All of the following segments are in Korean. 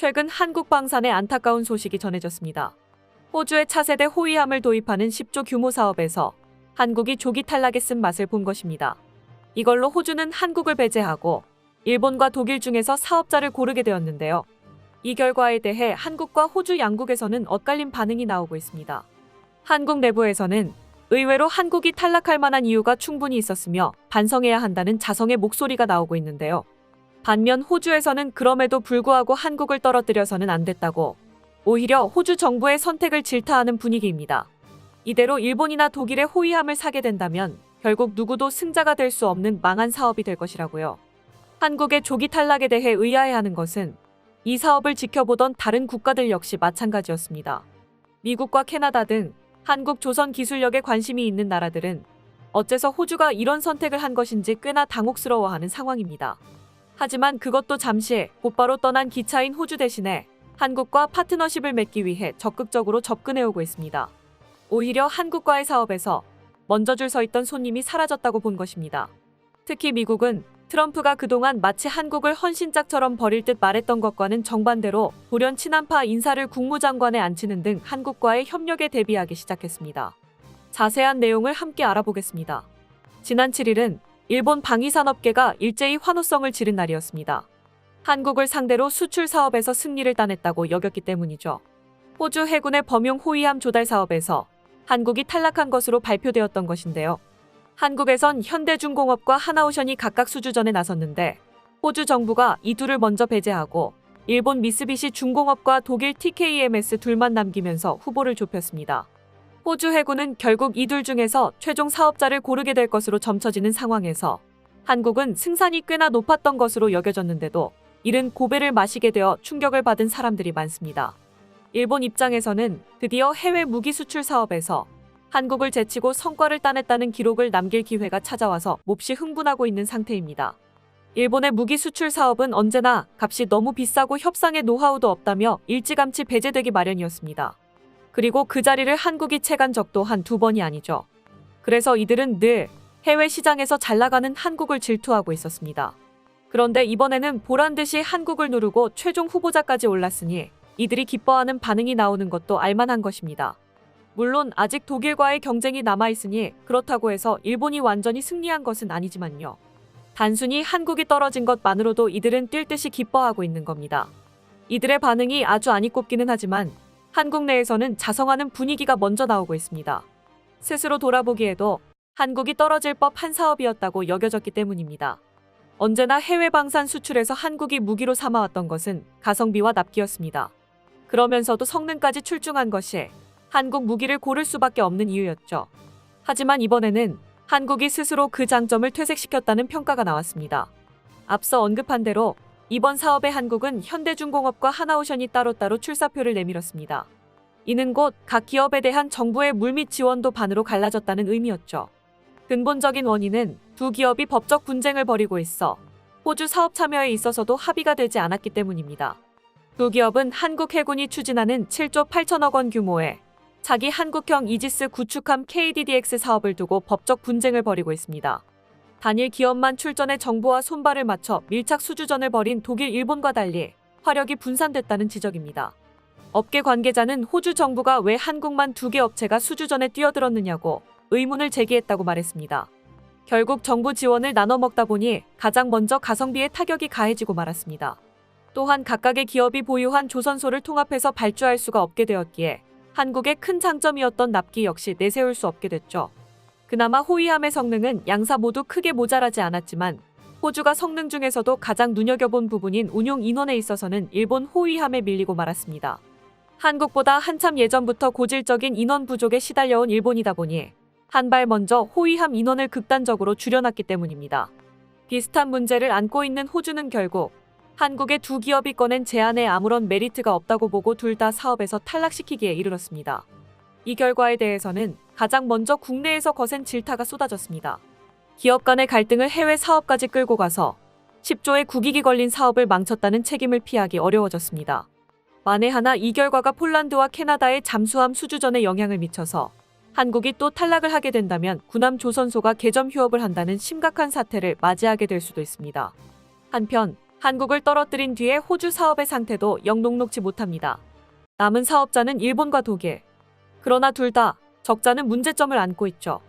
최근 한국 방산에 안타까운 소식이 전해졌습니다. 호주의 차세대 호위함을 도입하는 10조 규모 사업에서 한국이 조기 탈락에 쓴 맛을 본 것입니다. 이걸로 호주는 한국을 배제하고 일본과 독일 중에서 사업자를 고르게 되었는데요. 이 결과에 대해 한국과 호주 양국에서는 엇갈린 반응이 나오고 있습니다. 한국 내부에서는 의외로 한국이 탈락할 만한 이유가 충분히 있었으며 반성해야 한다는 자성의 목소리가 나오고 있는데요. 반면 호주에서는 그럼에도 불구하고 한국을 떨어뜨려서는 안 됐다고 오히려 호주 정부의 선택을 질타하는 분위기입니다. 이대로 일본이나 독일의 호위함을 사게 된다면 결국 누구도 승자가 될 수 없는 망한 사업이 될 것이라고요. 한국의 조기 탈락에 대해 의아해하는 것은 이 사업을 지켜보던 다른 국가들 역시 마찬가지였습니다. 미국과 캐나다 등 한국 조선 기술력에 관심이 있는 나라들은 어째서 호주가 이런 선택을 한 것인지 꽤나 당혹스러워하는 상황입니다. 하지만 그것도 잠시 곧바로 떠난 기차인 호주 대신에 한국과 파트너십을 맺기 위해 적극적으로 접근해오고 있습니다. 오히려 한국과의 사업에서 먼저 줄 서 있던 손님이 사라졌다고 본 것입니다. 특히 미국은 트럼프가 그동안 마치 한국을 헌신짝처럼 버릴 듯 말했던 것과는 정반대로 돌연 친한파 인사를 국무장관에 앉히는 등 한국과의 협력에 대비하기 시작했습니다. 자세한 내용을 함께 알아보겠습니다. 지난 7일은 일본 방위산업계가 일제히 환호성을 지른 날이었습니다. 한국을 상대로 수출 사업에서 승리를 따냈다고 여겼기 때문이죠. 호주 해군의 범용 호위함 조달 사업에서 한국이 탈락한 것으로 발표되었던 것인데요. 한국에선 현대중공업과 하나오션이 각각 수주전에 나섰는데 호주 정부가 이 둘을 먼저 배제하고 일본 미쓰비시 중공업과 독일 TKMS 둘만 남기면서 후보를 좁혔습니다. 호주 해군은 결국 이 둘 중에서 최종 사업자를 고르게 될 것으로 점쳐지는 상황에서 한국은 승산이 꽤나 높았던 것으로 여겨졌는데도 이른 고배를 마시게 되어 충격을 받은 사람들이 많습니다. 일본 입장에서는 드디어 해외 무기 수출 사업에서 한국을 제치고 성과를 따냈다는 기록을 남길 기회가 찾아와서 몹시 흥분하고 있는 상태입니다. 일본의 무기 수출 사업은 언제나 값이 너무 비싸고 협상의 노하우도 없다며 일찌감치 배제되기 마련이었습니다. 그리고 그 자리를 한국이 채간 적도 한 두 번이 아니죠. 그래서 이들은 늘 해외 시장에서 잘 나가는 한국을 질투하고 있었습니다. 그런데 이번에는 보란 듯이 한국을 누르고 최종 후보자까지 올랐으니 이들이 기뻐하는 반응이 나오는 것도 알만한 것입니다. 물론 아직 독일과의 경쟁이 남아있으니 그렇다고 해서 일본이 완전히 승리한 것은 아니지만요. 단순히 한국이 떨어진 것만으로도 이들은 뛸 듯이 기뻐하고 있는 겁니다. 이들의 반응이 아주 안 이꼽기는 하지만 한국 내에서는 자성하는 분위기가 먼저 나오고 있습니다. 스스로 돌아보기에도 한국이 떨어질 법한 사업이었다고 여겨졌기 때문입니다. 언제나 해외 방산 수출에서 한국이 무기로 삼아왔던 것은 가성비와 납기였습니다. 그러면서도 성능까지 출중한 것이 한국 무기를 고를 수밖에 없는 이유였죠. 하지만 이번에는 한국이 스스로 그 장점을 퇴색시켰다는 평가가 나왔습니다. 앞서 언급한 대로 이번 사업에 한국은 현대중공업과 하나오션이 따로따로 출사표를 내밀었습니다. 이는 곧 각 기업에 대한 정부의 물밑 지원도 반으로 갈라졌다는 의미였죠. 근본적인 원인은 두 기업이 법적 분쟁을 벌이고 있어 호주 사업 참여에 있어서도 합의가 되지 않았기 때문입니다. 두 기업은 한국 해군이 추진하는 7조 8천억 원 규모의 자기 한국형 이지스 구축함 KDDX 사업을 두고 법적 분쟁을 벌이고 있습니다. 단일 기업만 출전해 정부와 손발을 맞춰 밀착 수주전을 벌인 독일, 일본과 달리 화력이 분산됐다는 지적입니다. 업계 관계자는 호주 정부가 왜 한국만 두 개 업체가 수주전에 뛰어들었느냐고 의문을 제기했다고 말했습니다. 결국 정부 지원을 나눠 먹다 보니 가장 먼저 가성비에 타격이 가해지고 말았습니다. 또한 각각의 기업이 보유한 조선소를 통합해서 발주할 수가 없게 되었기에 한국의 큰 장점이었던 납기 역시 내세울 수 없게 됐죠. 그나마 호위함의 성능은 양사 모두 크게 모자라지 않았지만 호주가 성능 중에서도 가장 눈여겨본 부분인 운용 인원에 있어서는 일본 호위함에 밀리고 말았습니다. 한국보다 한참 예전부터 고질적인 인원 부족에 시달려온 일본이다 보니 한 발 먼저 호위함 인원을 극단적으로 줄여놨기 때문입니다. 비슷한 문제를 안고 있는 호주는 결국 한국의 두 기업이 꺼낸 제안에 아무런 메리트가 없다고 보고 둘 다 사업에서 탈락시키기에 이르렀습니다. 이 결과에 대해서는 가장 먼저 국내에서 거센 질타가 쏟아졌습니다. 기업 간의 갈등을 해외 사업까지 끌고 가서 10조의 국익이 걸린 사업을 망쳤다는 책임을 피하기 어려워졌습니다. 만에 하나 이 결과가 폴란드와 캐나다의 잠수함 수주전에 영향을 미쳐서 한국이 또 탈락을 하게 된다면 군함 조선소가 개점 휴업을 한다는 심각한 사태를 맞이하게 될 수도 있습니다. 한편 한국을 떨어뜨린 뒤에 호주 사업의 상태도 영 녹록지 못합니다. 남은 사업자는 일본과 독일. 그러나 둘 다 적자는 문제점을 안고 있죠.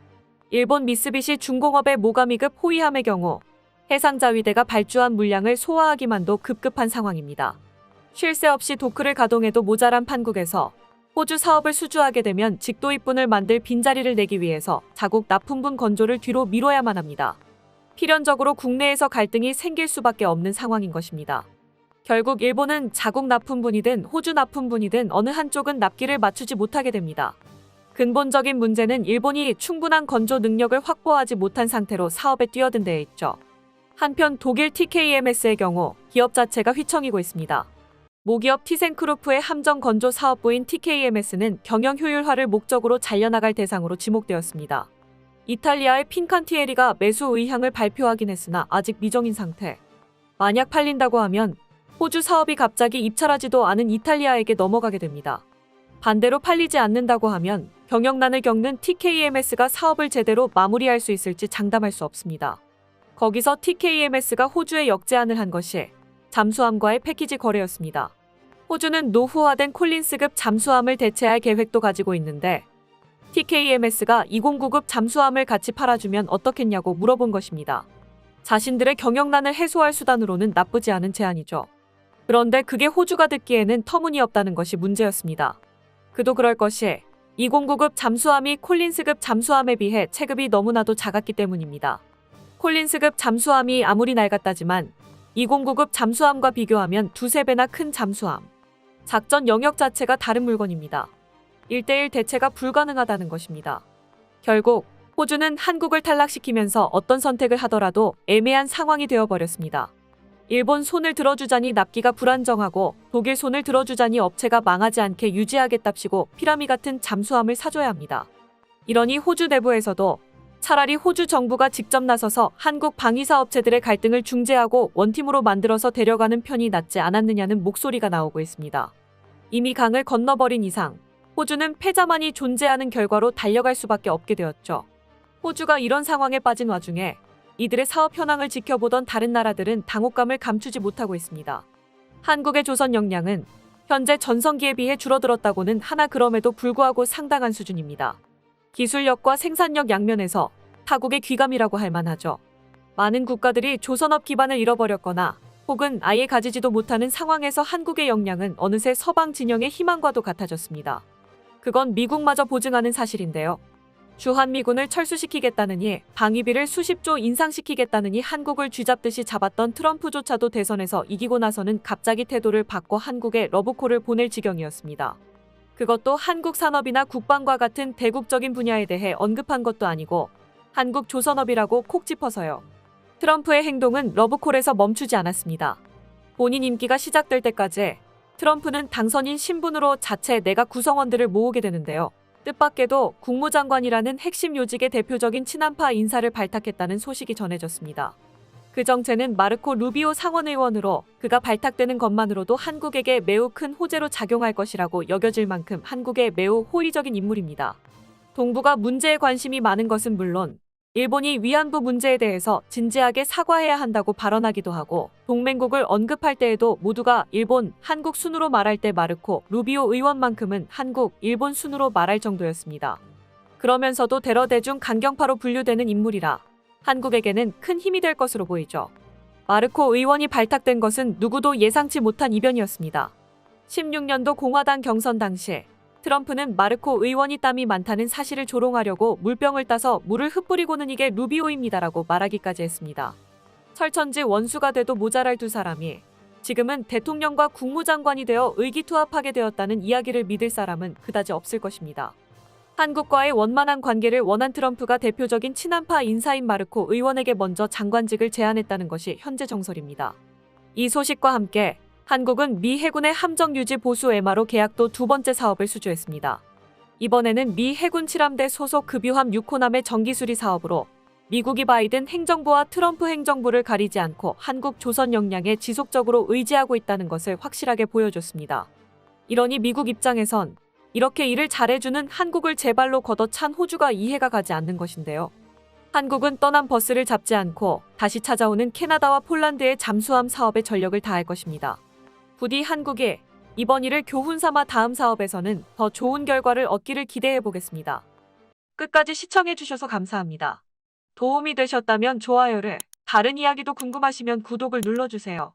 일본 미쓰비시 중공업의 모가미급 호위함의 경우 해상자위대가 발주한 물량을 소화하기만도 급급한 상황입니다. 쉴 새 없이 도크를 가동해도 모자란 판국에서 호주 사업을 수주하게 되면 직도 입분을 만들 빈자리를 내기 위해서 자국 납품분 건조를 뒤로 미뤄야만 합니다. 필연적으로 국내에서 갈등이 생길 수밖에 없는 상황인 것입니다. 결국 일본은 자국 납품분이든 호주 납품분이든 어느 한쪽은 납기를 맞추지 못하게 됩니다. 근본적인 문제는 일본이 충분한 건조 능력을 확보하지 못한 상태로 사업에 뛰어든 데에 있죠. 한편 독일 TKMS의 경우 기업 자체가 휘청이고 있습니다. 모기업 티센크루프의 함정 건조 사업부인 TKMS는 경영 효율화를 목적으로 잘려나갈 대상으로 지목되었습니다. 이탈리아의 핀칸티에리가 매수 의향을 발표하긴 했으나 아직 미정인 상태. 만약 팔린다고 하면 호주 사업이 갑자기 입찰하지도 않은 이탈리아에게 넘어가게 됩니다. 반대로 팔리지 않는다고 하면 경영난을 겪는 TKMS가 사업을 제대로 마무리할 수 있을지 장담할 수 없습니다. 거기서 TKMS가 호주에 역제안을 한 것이 잠수함과의 패키지 거래였습니다. 호주는 노후화된 콜린스급 잠수함을 대체할 계획도 가지고 있는데 TKMS가 209급 잠수함을 같이 팔아주면 어떻겠냐고 물어본 것입니다. 자신들의 경영난을 해소할 수단으로는 나쁘지 않은 제안이죠. 그런데 그게 호주가 듣기에는 터무니없다는 것이 문제였습니다. 그도 그럴 것이 209급 잠수함이 콜린스급 잠수함에 비해 체급이 너무나도 작았기 때문입니다. 콜린스급 잠수함이 아무리 낡았다지만 209급 잠수함과 비교하면 두세 배나 큰 잠수함. 작전 영역 자체가 다른 물건입니다. 1대1 대체가 불가능하다는 것입니다. 결국 호주는 한국을 탈락시키면서 어떤 선택을 하더라도 애매한 상황이 되어버렸습니다. 일본 손을 들어주자니 납기가 불안정하고 독일 손을 들어주자니 업체가 망하지 않게 유지하겠답시고 피라미 같은 잠수함을 사줘야 합니다. 이러니 호주 내부에서도 차라리 호주 정부가 직접 나서서 한국 방위사 업체들의 갈등을 중재하고 원팀으로 만들어서 데려가는 편이 낫지 않았느냐는 목소리가 나오고 있습니다. 이미 강을 건너버린 이상 호주는 패자만이 존재하는 결과로 달려갈 수밖에 없게 되었죠. 호주가 이런 상황에 빠진 와중에 이들의 사업 현황을 지켜보던 다른 나라들은 당혹감을 감추지 못하고 있습니다. 한국의 조선 역량은 현재 전성기에 비해 줄어들었다고는 하나 그럼에도 불구하고 상당한 수준입니다. 기술력과 생산력 양면에서 타국의 귀감이라고 할 만하죠. 많은 국가들이 조선업 기반을 잃어버렸거나 혹은 아예 가지지도 못하는 상황에서 한국의 역량은 어느새 서방 진영의 희망과도 같아졌습니다. 그건 미국마저 보증하는 사실인데요. 주한미군을 철수시키겠다느니 방위비를 수십조 인상시키겠다느니 한국을 쥐잡듯이 잡았던 트럼프조차도 대선에서 이기고 나서는 갑자기 태도를 바꿔 한국에 러브콜을 보낼 지경이었습니다. 그것도 한국 산업이나 국방과 같은 대국적인 분야에 대해 언급한 것도 아니고 한국 조선업이라고 콕 짚어서요. 트럼프의 행동은 러브콜에서 멈추지 않았습니다. 본인 임기가 시작될 때까지 트럼프는 당선인 신분으로 자체 내각 구성원들을 모으게 되는데요. 뜻밖에도 국무장관이라는 핵심 요직의 대표적인 친한파 인사를 발탁했다는 소식이 전해졌습니다. 그 정체는 마르코 루비오 상원의원으로 그가 발탁되는 것만으로도 한국에게 매우 큰 호재로 작용할 것이라고 여겨질 만큼 한국에 매우 호의적인 인물입니다. 동북아 문제에 관심이 많은 것은 물론 일본이 위안부 문제에 대해서 진지하게 사과해야 한다고 발언하기도 하고 동맹국을 언급할 때에도 모두가 일본, 한국 순으로 말할 때 마르코, 루비오 의원만큼은 한국, 일본 순으로 말할 정도였습니다. 그러면서도 대러 대중 강경파로 분류되는 인물이라 한국에게는 큰 힘이 될 것으로 보이죠. 마르코 의원이 발탁된 것은 누구도 예상치 못한 이변이었습니다. 16년도 공화당 경선 당시 트럼프는 마르코 의원이 땀이 많다는 사실을 조롱하려고 물병을 따서 물을 흩뿌리고는 이게 루비오입니다라고 말하기까지 했습니다. 철천지 원수가 돼도 모자랄 두 사람이 지금은 대통령과 국무장관이 되어 의기투합하게 되었다는 이야기를 믿을 사람은 그다지 없을 것입니다. 한국과의 원만한 관계를 원한 트럼프가 대표적인 친한파 인사인 마르코 의원에게 먼저 장관직을 제안했다는 것이 현재 정설입니다. 이 소식과 함께 한국은 미 해군의 함정 유지 보수 에마로 계약도 두 번째 사업을 수주했습니다. 이번에는 미 해군 칠함대 소속 급유함 6호남의 정기수리 사업으로 미국이 바이든 행정부와 트럼프 행정부를 가리지 않고 한국 조선 역량에 지속적으로 의지하고 있다는 것을 확실하게 보여줬습니다. 이러니 미국 입장에선 이렇게 일을 잘해주는 한국을 제발로 걷어찬 호주가 이해가 가지 않는 것인데요. 한국은 떠난 버스를 잡지 않고 다시 찾아오는 캐나다와 폴란드의 잠수함 사업에 전력을 다할 것입니다. 부디 한국에 이번 일을 교훈 삼아 다음 사업에서는 더 좋은 결과를 얻기를 기대해 보겠습니다. 끝까지 시청해 주셔서 감사합니다. 도움이 되셨다면 좋아요를, 다른 이야기도 궁금하시면 구독을 눌러주세요.